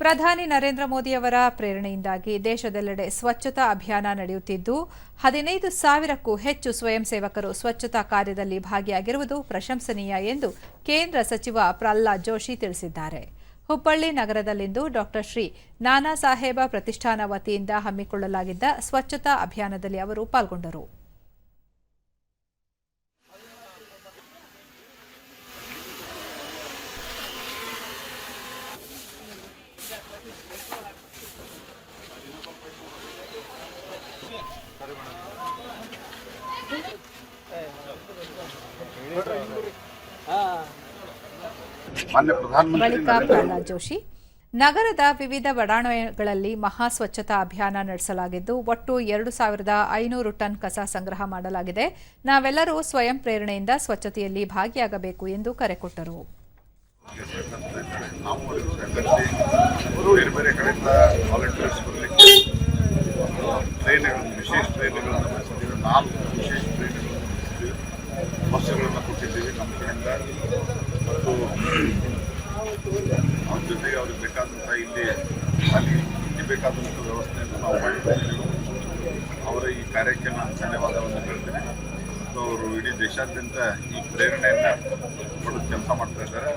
ಪ್ರಧಾನಿ ನರೇಂದ್ರ ಮೋದಿಯವರ ಪ್ರೇರಣೆಯಿಂದಾಗಿ ದೇಶದೆಲ್ಲೆಡೆ ಸ್ವಚ್ಛತಾ ಅಭಿಯಾನ ನಡೆಯುತ್ತಿದ್ದು, ಹದಿನೈದು ಸಾವಿರಕ್ಕೂ ಹೆಚ್ಚು ಸ್ವಯಂ ಸೇವಕರು ಸ್ವಚ್ಛತಾ ಕಾರ್ಯದಲ್ಲಿ ಭಾಗಿಯಾಗಿರುವುದು ಪ್ರಶಂಸನೀಯ ಎಂದು ಕೇಂದ್ರ ಸಚಿವ ಪ್ರಹ್ಲಾದ್ ಜೋಶಿ ತಿಳಿಸಿದ್ದಾರೆ. ಹುಬ್ಬಳ್ಳಿ ನಗರದಲ್ಲಿಂದು ಡಾಕ್ಟರ್ ಶ್ರೀ ನಾನಾ ಸಾಹೇಬ ಪ್ರತಿಷ್ಠಾನ ವತಿಯಿಂದ ಹಮ್ಮಿಕೊಳ್ಳಲಾಗಿದ್ದ ಸ್ವಚ್ಛತಾ ಅಭಿಯಾನದಲ್ಲಿ ಅವರು ಪಾಲ್ಗೊಂಡರು. ಬಳಿಕ ಪ್ರಹ್ಲಾದ್ ಜೋಶಿ. ನಗರದ ವಿವಿಧ ಬಡಾವಣೆಗಳಲ್ಲಿ ಮಹಾ ಸ್ವಚ್ಛತಾ ಅಭಿಯಾನ ನಡೆಸಲಾಗಿದ್ದು ಒಟ್ಟು ಎರಡು ಸಾವಿರದ ಐನೂರು ಟನ್ ಕಸ ಸಂಗ್ರಹ ಮಾಡಲಾಗಿದೆ. ನಾವೆಲ್ಲರೂ ಸ್ವಯಂ ಪ್ರೇರಣೆಯಿಂದ ಸ್ವಚ್ಛತೆಯಲ್ಲಿ ಭಾಗಿಯಾಗಬೇಕು ಎಂದು ಕರೆ ಕೊಟ್ಟರು. ಬೇರೆ ಬೇರೆ ಕಡೆಯಿಂದ ಟ್ರೈನ್ಗಳನ್ನು ವಿಶೇಷ ಟ್ರೈನ್ಗಳನ್ನು ನಡೆಸಿದ್ದೀವಿ ನಾಲ್ಕು ವಿಶೇಷ ಟ್ರೈನ್ಗಳನ್ನು ನಡೆಸಿದ್ದೀವಿ ಬಸ್ಸುಗಳನ್ನು ಕೊಟ್ಟಿದ್ದೀವಿ ನಮ್ಮ ಕಡೆಯಿಂದ. ಮತ್ತು ಅವ್ರ ಜೊತೆಗೆ ಅವ್ರಿಗೆ ಬೇಕಾದಂಥ ಇಲ್ಲಿ ಅಲ್ಲಿ ಇಲ್ಲಿ ಬೇಕಾದಂಥ ವ್ಯವಸ್ಥೆಯನ್ನು ನಾವು ಮಾಡಿದ್ದೀವಿ ಅವರ ಈ ಕಾರ್ಯಕ್ಕೆ ನಾನು ಧನ್ಯವಾದವನ್ನು ಹೇಳ್ತೀನಿ ಅವರು ಇಡೀ ದೇಶಾದ್ಯಂತ ಈ ಪ್ರೇರಣೆಯನ್ನು ಕೊಡೋದು ಕೆಲಸ ಮಾಡ್ತಾ ಇದ್ದಾರೆ.